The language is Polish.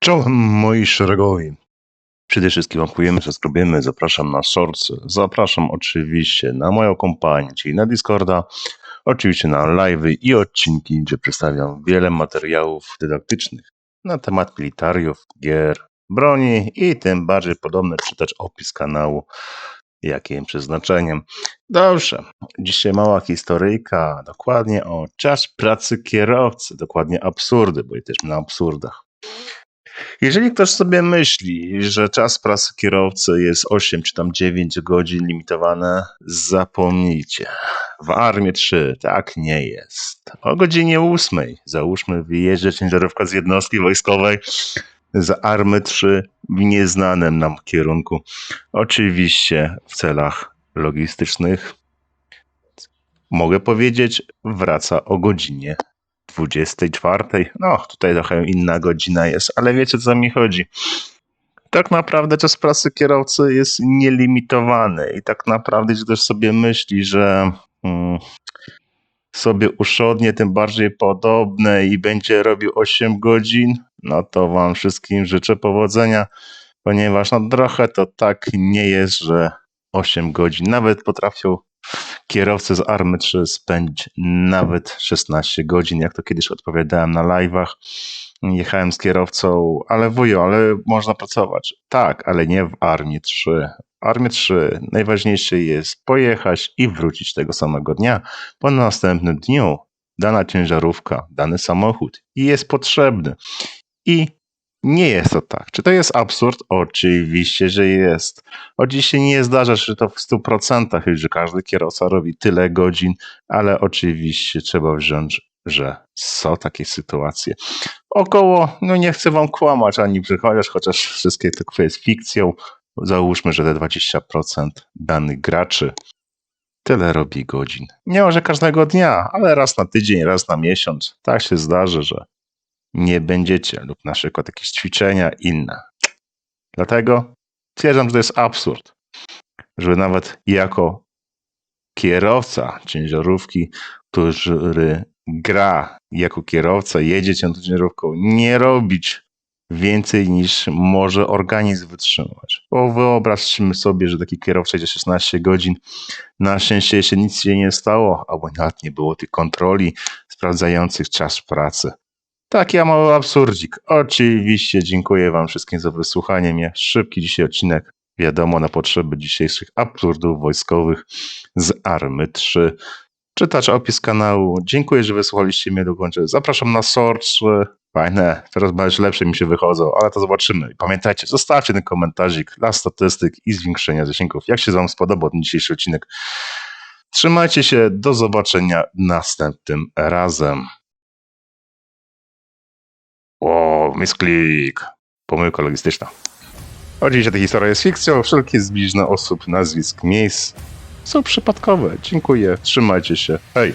Czołem moi szeregowi. Przede wszystkim dziękujemy, że zrobimy. Zapraszam na shortsy. Zapraszam oczywiście na moją kompanię, czyli na Discorda. Oczywiście na live'y i odcinki, gdzie przedstawiam wiele materiałów dydaktycznych na temat militariów, gier, broni i tym bardziej podobne. Czytać opis kanału, jakim przeznaczeniem. Dobrze, dzisiaj mała historyjka, dokładnie o czas pracy kierowcy, dokładnie absurdy, bo jesteśmy na absurdach. Jeżeli ktoś sobie myśli, że czas pracy kierowcy jest 8 czy tam 9 godzin limitowane, zapomnijcie. W Armii 3 tak nie jest. O godzinie 8, załóżmy, wyjeżdża ciężarówka z jednostki wojskowej z Army 3 w nieznanym nam kierunku. Oczywiście w celach logistycznych. Mogę powiedzieć, wraca o godzinie 24. No, tutaj trochę inna godzina jest, ale wiecie co mi chodzi. Tak naprawdę czas pracy kierowcy jest nielimitowany i tak naprawdę, jeśli ktoś sobie myśli, że mm, sobie uszodnie tym bardziej podobne i będzie robił 8 godzin, no to wam wszystkim życzę powodzenia, ponieważ no trochę to tak nie jest, że 8 godzin, nawet potrafią kierowcy z Army 3 spędzić nawet 16 godzin, jak to kiedyś odpowiadałem na live'ach. Jechałem z kierowcą, ale wujo, ale można pracować. Tak, ale nie w Armii 3. W Armii 3 najważniejsze jest pojechać i wrócić tego samego dnia, bo na następnym dniu dana ciężarówka, dany samochód jest potrzebny. I nie jest to tak. Czy to jest absurd? Oczywiście, że jest. Oczywiście nie zdarza się to w 100%, że każdy kierowca robi tyle godzin, ale oczywiście trzeba wziąć, że są takie sytuacje. Około, no nie chcę wam kłamać ani przychodzić, chociaż wszystkie to jest fikcją. Załóżmy, że te 20% danych graczy tyle robi godzin. Nie może każdego dnia, ale raz na tydzień, raz na miesiąc. Tak się zdarzy, że nie będziecie, lub na przykład jakieś ćwiczenia inne. Dlatego stwierdzam, że to jest absurd, że nawet jako kierowca ciężarówki, który gra jako kierowca, jedzie ciężarówką, nie robić więcej niż może organizm wytrzymać. Bo wyobraźmy sobie, że taki kierowca jedzie 16 godzin, na szczęście się nic się nie stało, albo nawet nie było tych kontroli sprawdzających czas pracy. Tak, ja mały absurdzik. Oczywiście dziękuję Wam wszystkim za wysłuchanie mnie. Szybki dzisiaj odcinek, wiadomo, na potrzeby dzisiejszych absurdów wojskowych z Army 3. Czytacz opis kanału. Dziękuję, że wysłuchaliście mnie do końca. Zapraszam na Source. Fajne, teraz bardziej lepsze mi się wychodzą, ale to zobaczymy. Pamiętajcie, zostawcie ten komentarzik dla statystyk i zwiększenia zasięgów. Jak się Wam spodobał ten dzisiejszy odcinek? Trzymajcie się, do zobaczenia następnym razem. O, misklik. Pomyłka logistyczna. Oczywiście ta historia jest fikcją. Wszelkie zbliżne osób, nazwisk, miejsc są przypadkowe. Dziękuję. Trzymajcie się. Hej.